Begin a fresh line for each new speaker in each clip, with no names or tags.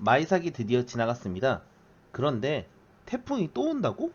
마이삭이 드디어 지나갔습니다. 그런데 태풍이 또 온다고?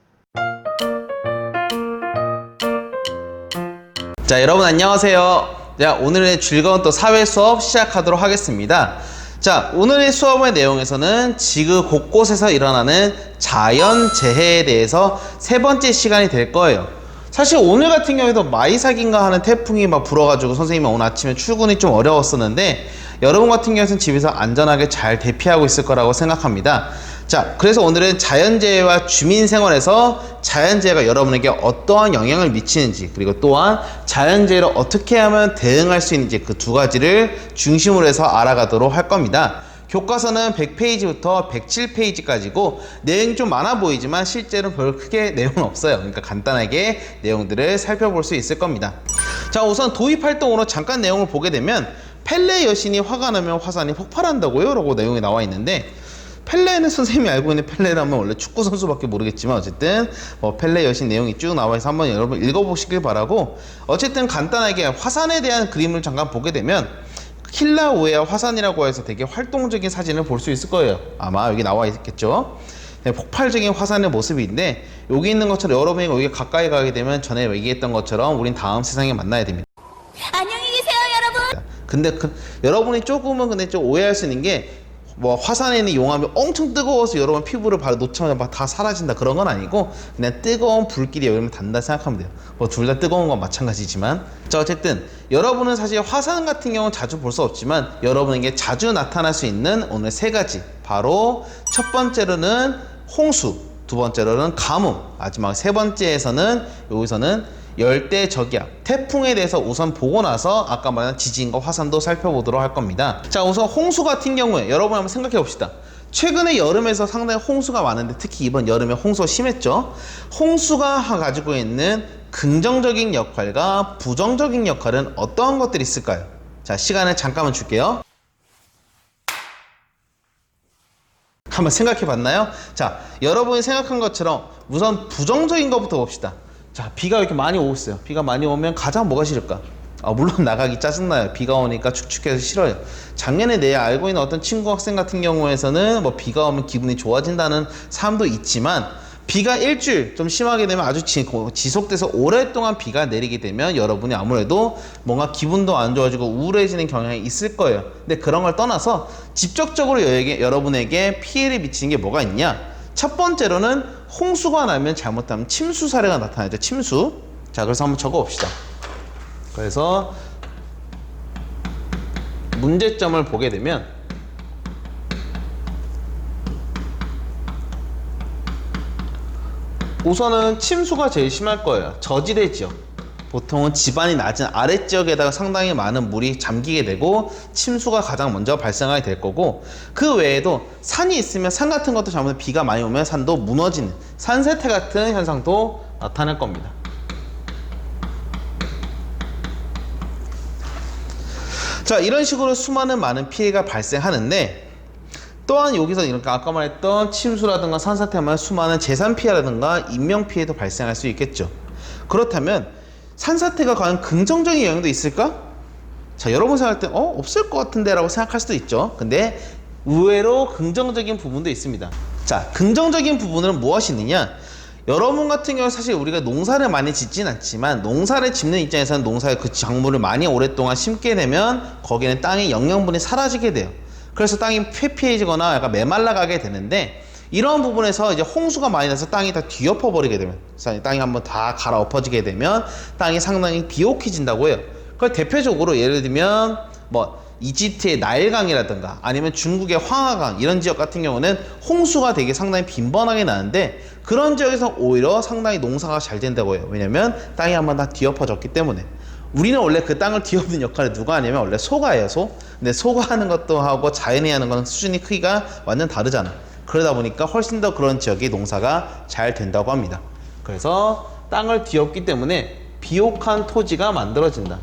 자, 여러분 안녕하세요. 자, 오늘의 즐거운 또 사회 수업 시작하도록 하겠습니다. 자, 오늘의 수업의 내용에서는 지구 곳곳에서 일어나는 자연 재해에 대해서 세 번째 시간이 될 거예요. 사실 오늘 같은 경우에도 마이삭인가 하는 태풍이 막 불어가지고 선생님이 오늘 아침에 출근이 좀 어려웠었는데 여러분 같은 경우에는 집에서 안전하게 잘 대피하고 있을 거라고 생각합니다. 자, 그래서 오늘은 자연재해와 주민 생활에서 자연재해가 여러분에게 어떠한 영향을 미치는지 그리고 또한 자연재해를 어떻게 하면 대응할 수 있는지 그 두 가지를 중심으로 해서 알아가도록 할 겁니다. 교과서는 100페이지부터 107페이지까지고 내용이 좀 많아 보이지만 실제로 별 크게 내용은 없어요. 그러니까 간단하게 내용들을 살펴볼 수 있을 겁니다. 자, 우선 도입 활동으로 잠깐 내용을 보게 되면 펠레 여신이 화가 나면 화산이 폭발한다고요? 라고 내용이 나와 있는데 펠레는 선생님이 알고 있는 펠레라면 원래 축구 선수밖에 모르겠지만 어쨌든 뭐 펠레 여신 내용이 쭉 나와 있어 한번 여러분 읽어보시길 바라고 어쨌든 간단하게 화산에 대한 그림을 잠깐 보게 되면 킬라우에아 화산이라고 해서 되게 활동적인 사진을 볼 수 있을 거예요. 아마 여기 나와 있겠죠. 네, 폭발적인 화산의 모습인데 여기 있는 것처럼 여러분이 여기 가까이 가게 되면 전에 얘기했던 것처럼 우린 다음 세상에 만나야 됩니다.
여러분.
근데 그, 여러분이 조금은 근데 좀 오해할 수 있는 게 뭐 화산에 있는 용암이 엄청 뜨거워서 여러분 피부를 바로 놓자마자 막다 사라진다 그런 건 아니고 그냥 뜨거운 불길이 여러분 단다 생각하면 돼요. 뭐 둘 다 뜨거운 건 마찬가지지만 자 어쨌든 여러분은 사실 화산 같은 경우는 자주 볼 수 없지만 여러분에게 자주 나타날 수 있는 오늘 세 가지 바로 첫 번째로는 홍수 두 번째로는 가뭄 마지막 세 번째에서는 여기서는 열대 저기압, 태풍에 대해서 우선 보고 나서 아까 말한 지진과 화산도 살펴보도록 할 겁니다. 자, 우선 홍수 같은 경우에 여러분 한번 생각해 봅시다. 최근에 여름에서 상당히 홍수가 많은데 특히 이번 여름에 홍수가 심했죠. 홍수가 가지고 있는 긍정적인 역할과 부정적인 역할은 어떠한 것들이 있을까요? 자, 시간을 잠깐만 줄게요. 한번 생각해 봤나요? 자, 여러분이 생각한 것처럼 우선 부정적인 것부터 봅시다. 자, 비가 이렇게 많이 오고 있어요. 비가 많이 오면 가장 뭐가 싫을까? 아, 물론 나가기 짜증나요. 비가 오니까 축축해서 싫어요. 작년에 내 알고 있는 어떤 친구 학생 같은 경우에서는 뭐 비가 오면 기분이 좋아진다는 사람도 있지만 비가 일주일 좀 심하게 되면 아주 지, 지속돼서 오랫동안 비가 내리게 되면 여러분이 아무래도 뭔가 기분도 안 좋아지고 우울해지는 경향이 있을 거예요. 근데 그런 걸 떠나서 직접적으로 여에게, 여러분에게 피해를 미치는 게 뭐가 있냐? 첫 번째로는 홍수가 나면 잘못하면 침수 사례가 나타나죠. 침수. 자, 그래서 한번 적어 봅시다. 그래서 문제점을 보게 되면 우선은 침수가 제일 심할 거예요. 저지대 지역. 보통은 지반이 낮은 아래 지역에다가 상당히 많은 물이 잠기게 되고 침수가 가장 먼저 발생하게 될 거고 그 외에도 산이 있으면 산 같은 것도 잘못해 비가 많이 오면 산도 무너지는 산세태 같은 현상도 나타날 겁니다. 자 이런 식으로 수많은 많은 피해가 발생하는데 또한 여기서 이렇게 아까 말했던 침수라든가 산사태만 수많은 재산 피해라든가 인명 피해도 발생할 수 있겠죠. 그렇다면 산사태가 과연 긍정적인 영향도 있을까? 자, 여러분 생각할 때, 어, 없을 것 같은데 라고 생각할 수도 있죠. 근데 의외로 긍정적인 부분도 있습니다. 자, 긍정적인 부분은 무엇이 있느냐? 여러분 같은 경우 사실 우리가 농사를 많이 짓진 않지만 농사를 짓는 입장에서는 농사의 그 작물을 많이 오랫동안 심게 되면 거기는 땅의 영양분이 사라지게 돼요. 그래서 땅이 폐피해지거나 약간 메말라가게 되는데 이런 부분에서 이제 홍수가 많이 나서 땅이 다 뒤엎어 버리게 되면 땅이 한번 다 갈아엎어지게 되면 땅이 상당히 비옥해진다고 해요. 그 대표적으로 예를 들면 뭐 이집트의 나일강이라든가 아니면 중국의 황하강 이런 지역 같은 경우는 홍수가 되게 상당히 빈번하게 나는데 그런 지역에서 오히려 상당히 농사가 잘 된다고 해요. 왜냐면 땅이 한번 다 뒤엎어졌기 때문에. 우리는 원래 그 땅을 뒤엎는 역할을 누가 하냐면 원래 소가 해요, 소. 근데 소가 하는 것도 하고 자연이 하는 거는 수준이 크기가 완전 다르잖아. 그러다 보니까 훨씬 더 그런 지역의 농사가 잘 된다고 합니다. 그래서 땅을 뒤엎기 때문에 비옥한 토지가 만들어진다.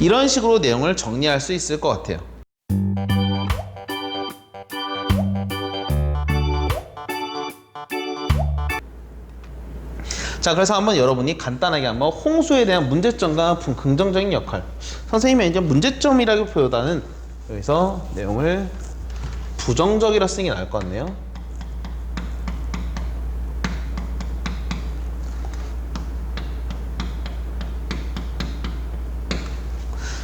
이런 식으로 내용을 정리할 수 있을 것 같아요. 자, 그래서 한번 여러분이 간단하게 한번 홍수에 대한 문제점과 부- 긍정적인 역할. 선생님의 이제 문제점이라기보다는 여기서 내용을 부정적이라 쓰는 게 나을 것 같네요.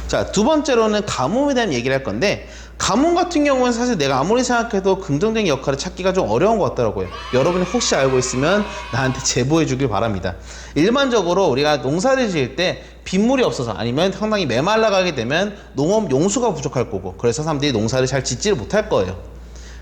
자, 두 번째로는 가뭄에 대한 얘기를 할 건데, 가뭄 같은 경우는 사실 내가 아무리 생각해도 긍정적인 역할을 찾기가 좀 어려운 것 같더라고요. 여러분이 혹시 알고 있으면 나한테 제보해 주길 바랍니다. 일반적으로 우리가 농사를 지을 때 빗물이 없어서 아니면 상당히 메말라가게 되면 농업 용수가 부족할 거고, 그래서 사람들이 농사를 잘 짓지를 못할 거예요.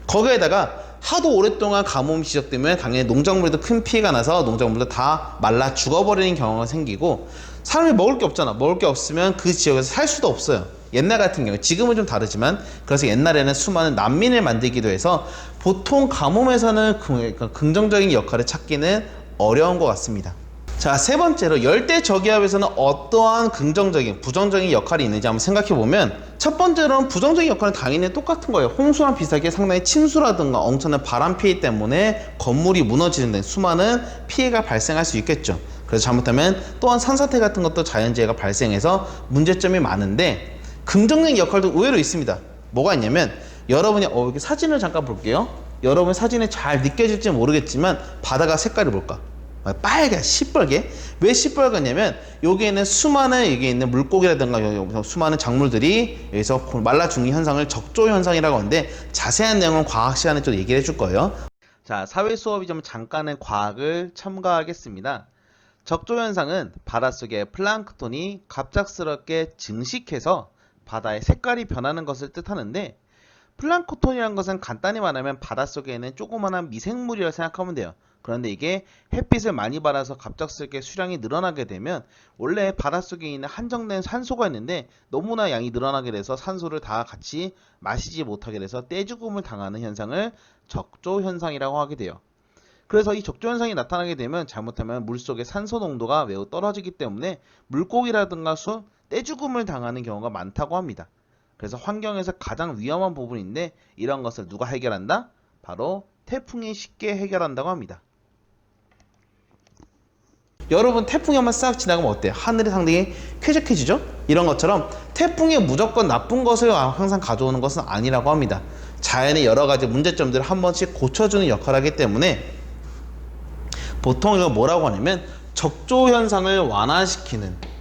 거기에다가 하도 오랫동안 가뭄이 지속되면 당연히 농작물에도 큰 피해가 나서 농작물도 다 말라 죽어버리는 경우가 생기고 사람이 먹을 게 없잖아. 먹을 게 없으면 그 지역에서 살 수도 없어요. 옛날 같은 경우 지금은 좀 다르지만 그래서 옛날에는 수많은 난민을 만들기도 해서 보통 가뭄에서는 그- 그러니까 긍정적인 역할을 찾기는 어려운 것 같습니다. 자, 세 번째로 열대 저기압에서는 어떠한 긍정적인, 부정적인 역할이 있는지 한번 생각해 보면 첫 번째로는 부정적인 역할은 당연히 똑같은 거예요. 홍수랑 비슷하게 상당히 침수라든가 엄청난 바람 피해 때문에 건물이 무너지는 등 수많은 피해가 발생할 수 있겠죠. 그래서 잘못하면 또한 산사태 같은 것도 자연재해가 발생해서 문제점이 많은데 긍정적인 역할도 의외로 있습니다. 뭐가 있냐면 여러분이 어, 이렇게 사진을 잠깐 볼게요. 여러분 사진에 잘 느껴질지 모르겠지만 바다가 색깔이 뭘까? 빨개, 시뻘게. 왜 시뻘겋냐면 여기에는 수많은 여기 있는 물고기라든가 여기 수많은 작물들이 여기서 말라 죽는 현상을 적조 현상이라고 하는데 자세한 내용은 과학 시간에 좀 얘기를 해줄 거예요. 자, 사회 수업이 좀 잠깐의 과학을 첨가하겠습니다. 적조 현상은 바닷속의 플랑크톤이 갑작스럽게 증식해서 바다의 색깔이 변하는 것을 뜻하는데 플랑크톤이라는 것은 간단히 말하면 바닷속에 있는 조그마한 미생물이라 생각하면 돼요. 그런데 이게 햇빛을 많이 받아서 갑작스럽게 수량이 늘어나게 되면 원래 바닷속에 있는 한정된 산소가 있는데 너무나 양이 늘어나게 돼서 산소를 다 같이 마시지 못하게 돼서 떼죽음을 당하는 현상을 적조 현상이라고 하게 돼요. 그래서 이 적조 현상이 나타나게 되면 잘못하면 물속의 산소 농도가 매우 떨어지기 때문에 물고기라든가 수 떼죽음을 당하는 경우가 많다고 합니다. 그래서 환경에서 가장 위험한 부분인데 이런 것을 누가 해결한다? 바로 태풍이 쉽게 해결한다고 합니다. 여러분 태풍이 한번 싹 지나가면 어때요? 하늘이 상당히 쾌적해지죠? 이런 것처럼 태풍이 무조건 나쁜 것을 항상 가져오는 것은 아니라고 합니다. 자연의 여러 가지 문제점들을 한 번씩 고쳐주는 역할을 하기 때문에 보통 이거 뭐라고 하냐면 적조 현상을 완화시키는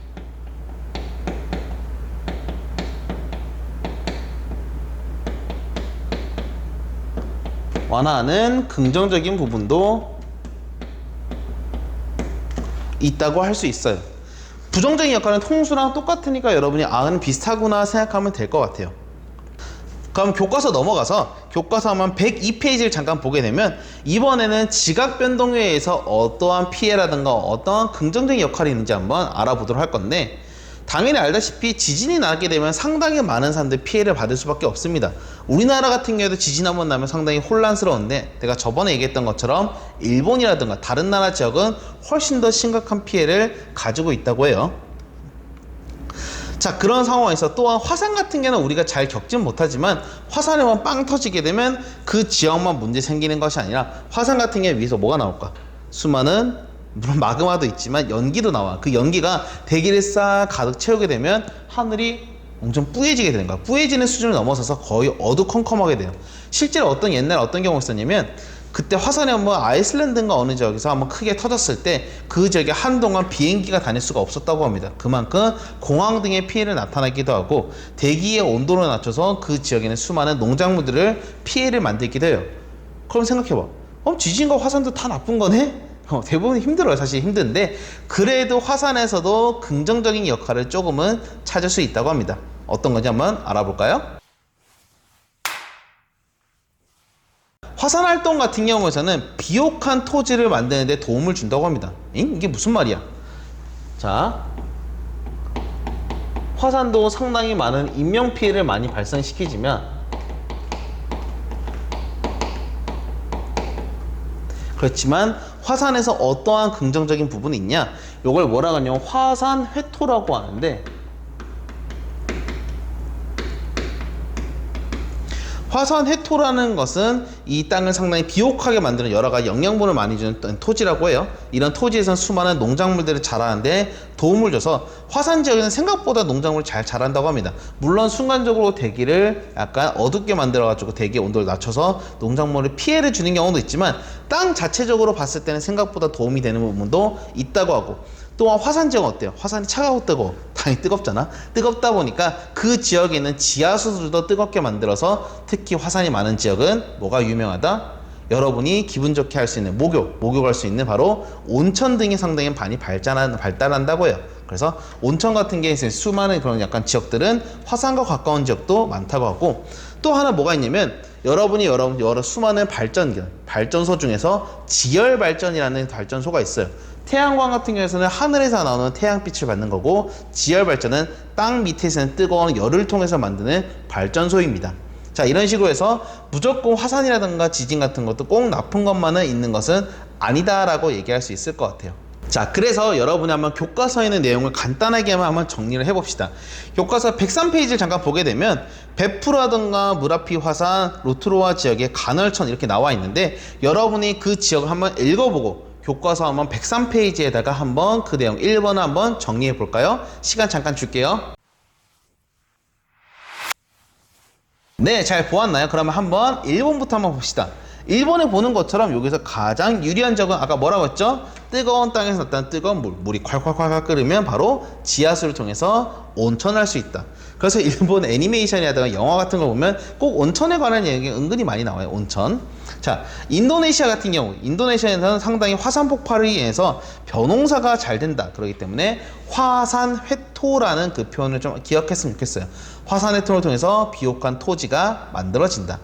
완화하는 긍정적인 부분도 있다고 할 수 있어요. 부정적인 역할은 통수랑 똑같으니까 여러분이 아는 비슷하구나 생각하면 될 것 같아요. 그럼 교과서 넘어가서 교과서 한번 102페이지를 잠깐 보게 되면 이번에는 지각 변동에 의해서 어떠한 피해라든가 어떠한 긍정적인 역할이 있는지 한번 알아보도록 할 건데 당연히 알다시피 지진이 나게 되면 상당히 많은 사람들이 피해를 받을 수밖에 없습니다. 우리나라 같은 경우에도 지진 한번 나면 상당히 혼란스러운데 내가 저번에 얘기했던 것처럼 일본이라든가 다른 나라 지역은 훨씬 더 심각한 피해를 가지고 있다고 해요. 자 그런 상황에서 또한 화산 같은 경우는 우리가 잘 겪진 못하지만 화산에만 빵 터지게 되면 그 지역만 문제 생기는 것이 아니라 화산 같은 경우에 위에서 뭐가 나올까? 수많은 물론 마그마도 있지만 연기도 나와. 그 연기가 대기를 싹 가득 채우게 되면 하늘이 엄청 뿌얘지게 되는 거야. 뿌얘지는 수준을 넘어서서 거의 어두컴컴하게 돼요. 실제로 어떤 옛날 어떤 경우가 있었냐면 그때 화산이 한번 아이슬란드인가 어느 지역에서 한번 크게 터졌을 때 그 지역에 한동안 비행기가 다닐 수가 없었다고 합니다. 그만큼 공황 등의 피해를 나타나기도 하고 대기의 온도를 낮춰서 그 지역에는 수많은 농작물들을 피해를 만들기도 해요. 그럼 생각해봐. 어, 지진과 화산도 다 나쁜 거네? 어, 대부분 힘들어요. 사실 힘든데 그래도 화산에서도 긍정적인 역할을 조금은 찾을 수 있다고 합니다. 어떤 건지 한번 알아볼까요? 화산 활동 같은 경우에서는 비옥한 토지를 만드는 데 도움을 준다고 합니다. 잉? 이게 무슨 말이야? 자, 화산도 상당히 많은 인명 피해를 많이 발생시키지만 그렇지만 화산에서 어떠한 긍정적인 부분이 있냐? 이걸 뭐라고 하냐면 화산 회토라고 하는데 화산 해토라는 것은 이 땅을 상당히 비옥하게 만드는 여러 가지 영양분을 많이 주는 또- 토지라고 해요. 이런 토지에선 수많은 농작물들이 자라는데 도움을 줘서 화산 지역에는 생각보다 농작물이 잘 자란다고 합니다. 물론 순간적으로 대기를 약간 어둡게 만들어가지고 대기 온도를 낮춰서 농작물에 피해를 주는 경우도 있지만 땅 자체적으로 봤을 때는 생각보다 도움이 되는 부분도 있다고 하고 또한 화산 지역은 어때요? 화산이 차가워 뜨거 워. 당연히 뜨겁잖아. 뜨겁다 보니까 그 지역에 있는 지하수들도 뜨겁게 만들어서 특히 화산이 많은 지역은 뭐가 유명하다? 여러분이 기분 좋게 할 수 있는 목욕, 목욕할 수 있는 바로 온천 등이 상당히 많이 발전한, 발달한다고 해요. 그래서 온천 같은 게 있어요. 수많은 그런 약간 지역들은 화산과 가까운 지역도 많다고 하고 또 하나 뭐가 있냐면 여러분이 여러, 여러 수많은 발전, 발전소 중에서 지열 발전이라는 발전소가 있어요. 태양광 같은 경우에는 하늘에서 나오는 태양빛을 받는 거고 지열 발전은 땅 밑에서 는 뜨거운 열을 통해서 만드는 발전소입니다. 자 이런 식으로 해서 무조건 화산이라든가 지진 같은 것도 꼭 나쁜 것만은 있는 것은 아니다라고 얘기할 수 있을 것 같아요. 자 그래서 여러분이 한번 교과서에 있는 내용을 간단하게만 한번 정리를 해봅시다. 교과서 103페이지를 잠깐 보게 되면 베프라든가 무라피 화산, 로트로와 지역의 간헐천 이렇게 나와 있는데 여러분이 그 지역을 한번 읽어보고 교과서 한번 103페이지에다가 한번 그 내용 1번을 한번 정리해 볼까요? 시간 잠깐 줄게요. 네, 잘 보았나요? 그러면 한번 1번부터 한번 봅시다. 1번에 보는 것처럼 여기서 가장 유리한 적은 아까 뭐라고 했죠? 뜨거운 땅에서 나타난 뜨거운 물, 물이 콸콸콸콸 끓으면 바로 지하수를 통해서 온천할 수 있다. 그래서 일본 애니메이션이라든가 영화 같은 거 보면 꼭 온천에 관한 얘기 은근히 많이 나와요. 온천. 자, 인도네시아 같은 경우, 인도네시아에서는 상당히 화산 폭발을 인해서 벼농사가 잘 된다. 그렇기 때문에 화산 회토라는 그 표현을 좀 기억했으면 좋겠어요. 화산 회토를 통해서 비옥한 토지가 만들어진다.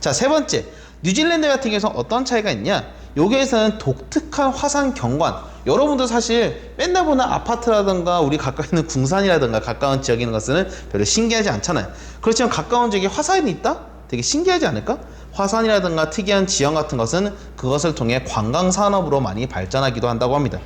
자, 세 번째. 뉴질랜드 같은 경우에서 어떤 차이가 있냐? 여기에서는 독특한 화산 경관. 여러분도 사실 맨날 보는 아파트라든가 우리 가까이 있는 궁산이라든가 가까운 지역에 있는 것은 별로 신기하지 않잖아요. 그렇지만 가까운 지역에 화산이 있다? 되게 신기하지 않을까? 화산이라든가 특이한 지형 같은 것은 그것을 통해 관광 산업으로 많이 발전하기도 한다고 합니다.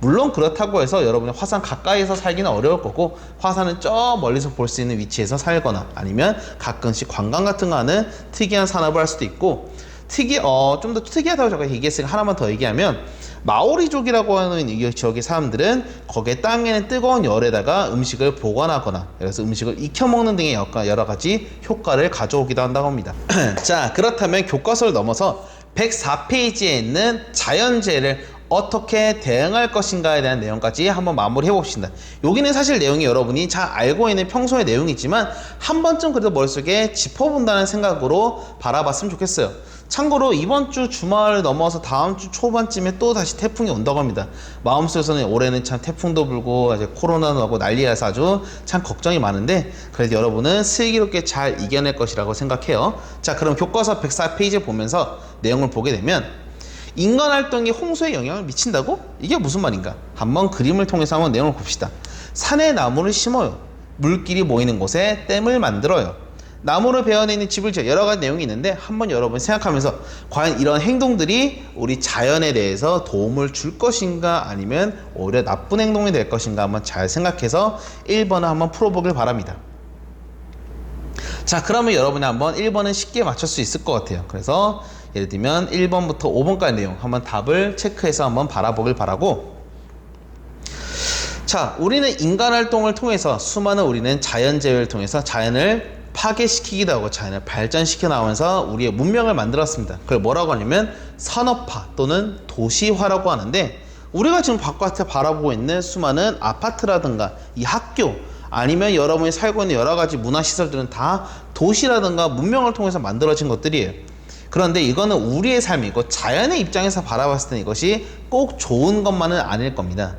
물론 그렇다고 해서 여러분이 화산 가까이서 살기는 어려울 거고 화산은 저 멀리서 볼 수 있는 위치에서 살거나 아니면 가끔씩 관광 같은 거 하는 특이한 산업을 할 수도 있고 특이 어 좀 더 특이하다고 제가 얘기했으니까 하나만 더 얘기하면 마오리족이라고 하는 이 지역의 사람들은 거기에 땅에는 뜨거운 열에다가 음식을 보관하거나 그래서 음식을 익혀 먹는 등의 여러- 가지 효과를 가져오기도 한다고 합니다. 자 그렇다면 교과서를 넘어서 104페이지에 있는 자연재해를 어떻게 대응할 것인가에 대한 내용까지 한번 마무리해 봅시다. 여기는 사실 내용이 여러분이 잘 알고 있는 평소의 내용이지만 한 번쯤 그래도 머릿속에 짚어본다는 생각으로 바라봤으면 좋겠어요. 참고로 이번 주 주말 넘어서 다음 주 초반쯤에 또 다시 태풍이 온다고 합니다. 마음속에서는 올해는 참 태풍도 불고 이제 코로나도 하고 난리라서 아주 참 걱정이 많은데 그래도 여러분은 슬기롭게 잘 이겨낼 것이라고 생각해요. 자, 그럼 교과서 104페이지 보면서 내용을 보게 되면 인간 활동이 홍수에 영향을 미친다고? 이게 무슨 말인가? 한번 그림을 통해서 한번 내용을 봅시다. 산에 나무를 심어요. 물길이 모이는 곳에 댐을 만들어요. 나무를 베어내는 집을 지어 여러 가지 내용이 있는데 한번 여러분 생각하면서 과연 이런 행동들이 우리 자연에 대해서 도움을 줄 것인가 아니면 오히려 나쁜 행동이 될 것인가 한번 잘 생각해서 1번을 한번 풀어보길 바랍니다. 자, 그러면 여러분이 한번 1번은 쉽게 맞출 수 있을 것 같아요. 그래서 예를 들면 1번부터 5번까지 내용 한번 답을 체크해서 한번 바라보길 바라고 자, 우리는 인간 활동을 통해서 수많은 우리는 자연재해를 통해서 자연을 파괴시키기도 하고 자연을 발전시켜 나오면서 우리의 문명을 만들었습니다. 그걸 뭐라고 하냐면 산업화 또는 도시화라고 하는데 우리가 지금 바깥에 바라보고 있는 수많은 아파트라든가 이 학교 아니면 여러분이 살고 있는 여러 가지 문화시설들은 다 도시라든가 문명을 통해서 만들어진 것들이에요. 그런데 이거는 우리의 삶이고 자연의 입장에서 바라봤을 때 이것이 꼭 좋은 것만은 아닐 겁니다.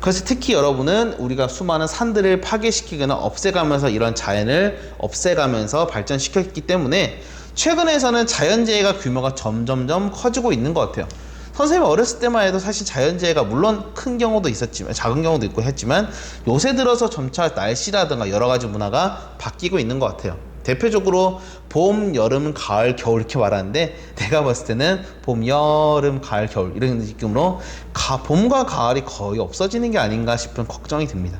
그래서 특히 여러분은 우리가 수많은 산들을 파괴시키거나 없애가면서 이런 자연을 없애가면서 발전시켰기 때문에 최근에서는 자연재해가 규모가 점점점 커지고 있는 것 같아요. 선생님이 어렸을 때만 해도 사실 자연재해가 물론 큰 경우도 있었지만 작은 경우도 있고 했지만 요새 들어서 점차 날씨라든가 여러 가지 문화가 바뀌고 있는 것 같아요. 대표적으로 봄, 여름, 가을, 겨울 이렇게 말하는데 내가 봤을 때는 봄, 여름, 가을, 겨울 이런 느낌으로 가, 봄과 가을이 거의 없어지는 게 아닌가 싶은 걱정이 듭니다.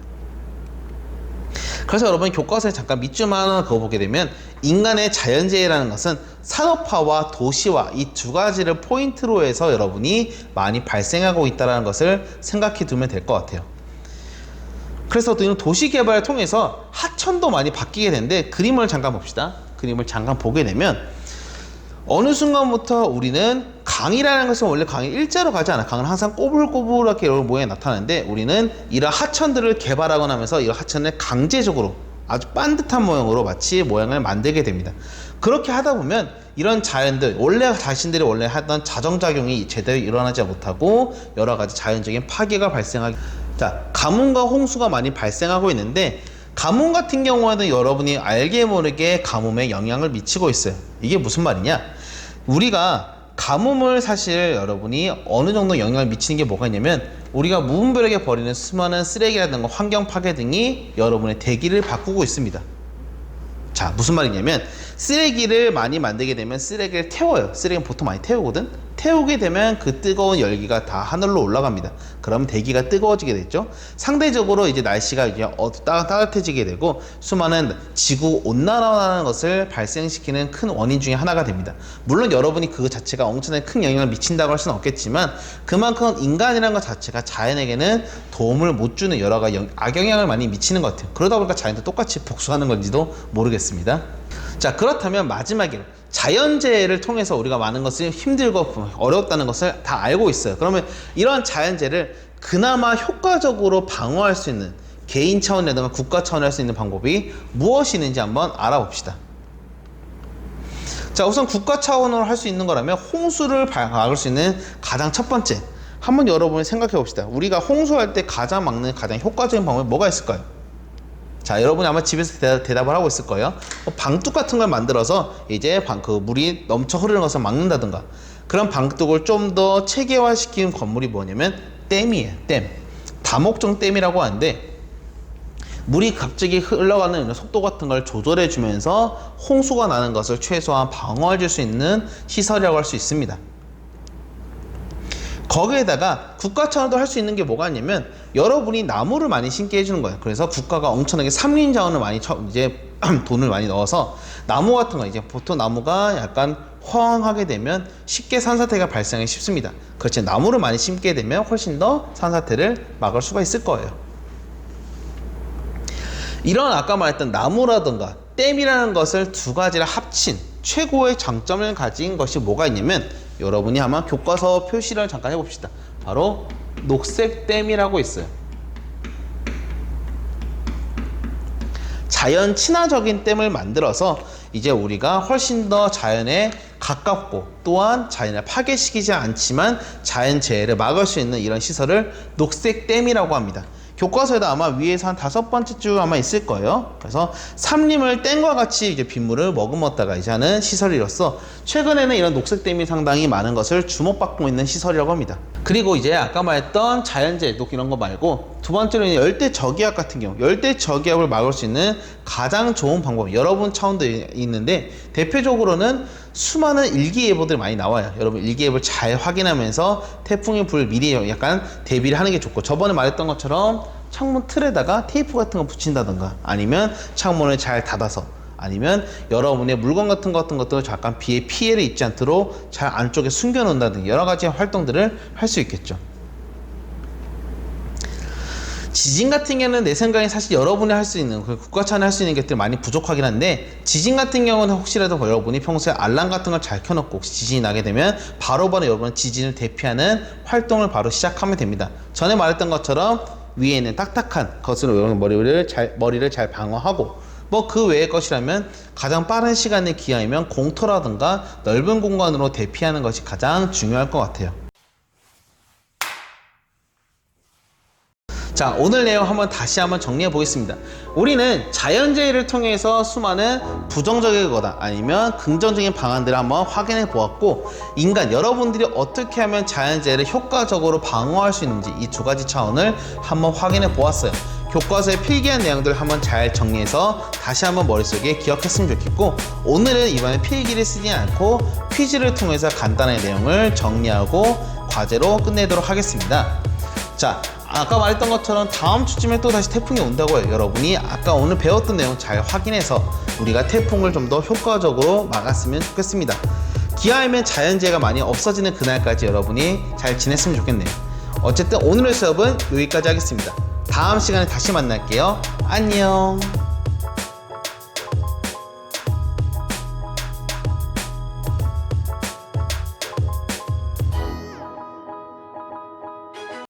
그래서 여러분 교과서에 잠깐 밑줄만 하나 그어보게 되면 인간의 자연재해라는 것은 산업화와 도시화 이 두 가지를 포인트로 해서 여러분이 많이 발생하고 있다는 것을 생각해 두면 될 것 같아요. 그래서 또 이런 도시 개발을 통해서 하천도 많이 바뀌게 되는데 그림을 잠깐 봅시다. 그림을 잠깐 보게 되면 어느 순간부터 우리는 강이라는 것은 원래 강이 일자로 가지 않아. 강은 항상 꼬불꼬불하게 이런 모양이 나타나는데 우리는 이런 하천들을 개발하고 나면서 이런 하천을 강제적으로 아주 반듯한 모양으로 마치 모양을 만들게 됩니다. 그렇게 하다 보면 이런 자연들 원래 자신들이 원래 하던 자정작용이 제대로 일어나지 못하고 여러 가지 자연적인 파괴가 발생하게 자 가뭄과 홍수가 많이 발생하고 있는데 가뭄 같은 경우에는 여러분이 알게 모르게 가뭄에 영향을 미치고 있어요. 이게 무슨 말이냐? 우리가 가뭄을 사실 여러분이 어느 정도 영향을 미치는 게 뭐가 있냐면 우리가 무분별하게 버리는 수많은 쓰레기라든가 환경 파괴 등이 여러분의 대기를 바꾸고 있습니다. 자, 무슨 말이냐면 쓰레기를 많이 만들게 되면 쓰레기를 태워요. 쓰레기는 보통 많이 태우거든. 태우게 되면 그 뜨거운 열기가 다 하늘로 올라갑니다. 그러면 대기가 뜨거워지게 되죠. 상대적으로 이제 날씨가 이제 어, 따, 따뜻해지게 되고 수많은 지구 온난화라는 것을 발생시키는 큰 원인 중에 하나가 됩니다. 물론 여러분이 그 자체가 엄청나게 큰 영향을 미친다고 할 수는 없겠지만 그만큼 인간이라는 것 자체가 자연에게는 도움을 못 주는 여러 가지 영- 악영향을 많이 미치는 것 같아요. 그러다 보니까 자연도 똑같이 복수하는 건지도 모르겠습니다. 자 그렇다면 마지막에 자연재해를 통해서 우리가 많은 것을 힘들고 어렵다는 것을 다 알고 있어요. 그러면 이런 자연재해를 그나마 효과적으로 방어할 수 있는 개인 차원이라든가 국가 차원에 할 수 있는 방법이 무엇이 있는지 한번 알아봅시다. 자 우선 국가 차원으로 할 수 있는 거라면 홍수를 바- 막을 수 있는 가장 첫 번째 한번 여러분이 생각해 봅시다. 우리가 홍수할 때 가장 막는 가장 효과적인 방법이 뭐가 있을까요? 자, 여러분이 아마 집에서 대답, 대답을 하고 있을 거예요. 뭐 방뚝 같은 걸 만들어서 이제 방, 그 물이 넘쳐 흐르는 것을 막는다든가 그런 방뚝을 좀 더 체계화시킨 건물이 뭐냐면 댐이에요. 댐. 다목적 댐이라고 하는데 물이 갑자기 흘러가는 속도 같은 걸 조절해 주면서 홍수가 나는 것을 최소한 방어해 줄 수 있는 시설이라고 할 수 있습니다. 거기에다가 국가 차원도 할 수 있는 게 뭐가 있냐면 여러분이 나무를 많이 심게 해주는 거예요. 그래서 국가가 엄청나게 삼림 자원을 많이 처, 이제 돈을 많이 넣어서 나무 같은 거 이제 보통 나무가 약간 허황하게 되면 쉽게 산사태가 발생하기 쉽습니다. 그렇지 나무를 많이 심게 되면 훨씬 더 산사태를 막을 수가 있을 거예요. 이런 아까 말했던 나무라든가 댐이라는 것을 두 가지를 합친 최고의 장점을 가진 것이 뭐가 있냐면 여러분이 아마 교과서 표시를 잠깐 해봅시다. 바로 녹색 댐이라고 있어요. 자연 친화적인 댐을 만들어서 이제 우리가 훨씬 더 자연에 가깝고 또한 자연을 파괴시키지 않지만 자연 재해를 막을 수 있는 이런 시설을 녹색 댐이라고 합니다. 교과서에도 아마 위에서 한 다섯 번째 줄 아마 있을 거예요. 그래서 삼림을 댐과 같이 이제 빗물을 머금었다가 이제 하는 시설이로서 최근에는 이런 녹색 댐이 상당히 많은 것을 주목받고 있는 시설이라고 합니다. 그리고 이제 아까 말했던 자연재해 녹 이런 거 말고 두 번째로는 열대 저기압 같은 경우 열대 저기압을 막을 수 있는 가장 좋은 방법 여러분 차원도 이- 있는데 대표적으로는 수많은 일기예보들이 많이 나와요. 여러분 일기예보를 잘 확인하면서 태풍이 불 미리 약간 대비를 하는 게 좋고 저번에 말했던 것처럼 창문 틀에다가 테이프 같은 거 붙인다던가 아니면 창문을 잘 닫아서 아니면 여러분의 물건 같은 것 같은 것들을 잠깐 비에 피해를 입지 않도록 잘 안쪽에 숨겨 놓는다든지 여러 가지 활동들을 할 수 있겠죠. 지진 같은 경우는 내 생각에 사실 여러분이 할 수 있는 그 국가 차원에 할 수 있는 것들이 많이 부족하긴 한데 지진 같은 경우는 혹시라도 여러분이 평소에 알람 같은 걸 잘 켜놓고 혹시 지진이 나게 되면 바로바로 여러분 지진을 대피하는 활동을 바로 시작하면 됩니다. 전에 말했던 것처럼 위에 있는 딱딱한 것으로 여러분 머리를 잘 머리를 잘 방어하고 뭐그 외의 것이라면 가장 빠른 시간의 기하이면 공터라든가 넓은 공간으로 대피하는 것이 가장 중요할 것 같아요. 자, 오늘 내용 한번 다시 한번 정리해 보겠습니다. 우리는 자연재해를 통해서 수많은 부정적인 거다 아니면 긍정적인 방안들을 한번 확인해 보았고 인간 여러분들이 어떻게 하면 자연재해를 효과적으로 방어할 수 있는지 이 두 가지 차원을 한번 확인해 보았어요. 교과서에 필기한 내용들을 한번 잘 정리해서 다시 한번 머릿속에 기억했으면 좋겠고 오늘은 이번에 필기를 쓰지 않고 퀴즈를 통해서 간단한 내용을 정리하고 과제로 끝내도록 하겠습니다. 자, 아까 말했던 것처럼 다음 주쯤에 또 다시 태풍이 온다고요. 여러분이 아까 오늘 배웠던 내용 잘 확인해서 우리가 태풍을 좀 더 효과적으로 막았으면 좋겠습니다. 기아이면 자연재해가 많이 없어지는 그날까지 여러분이 잘 지냈으면 좋겠네요. 어쨌든 오늘의 수업은 여기까지 하겠습니다. 다음 시간에 다시 만날게요. 안녕.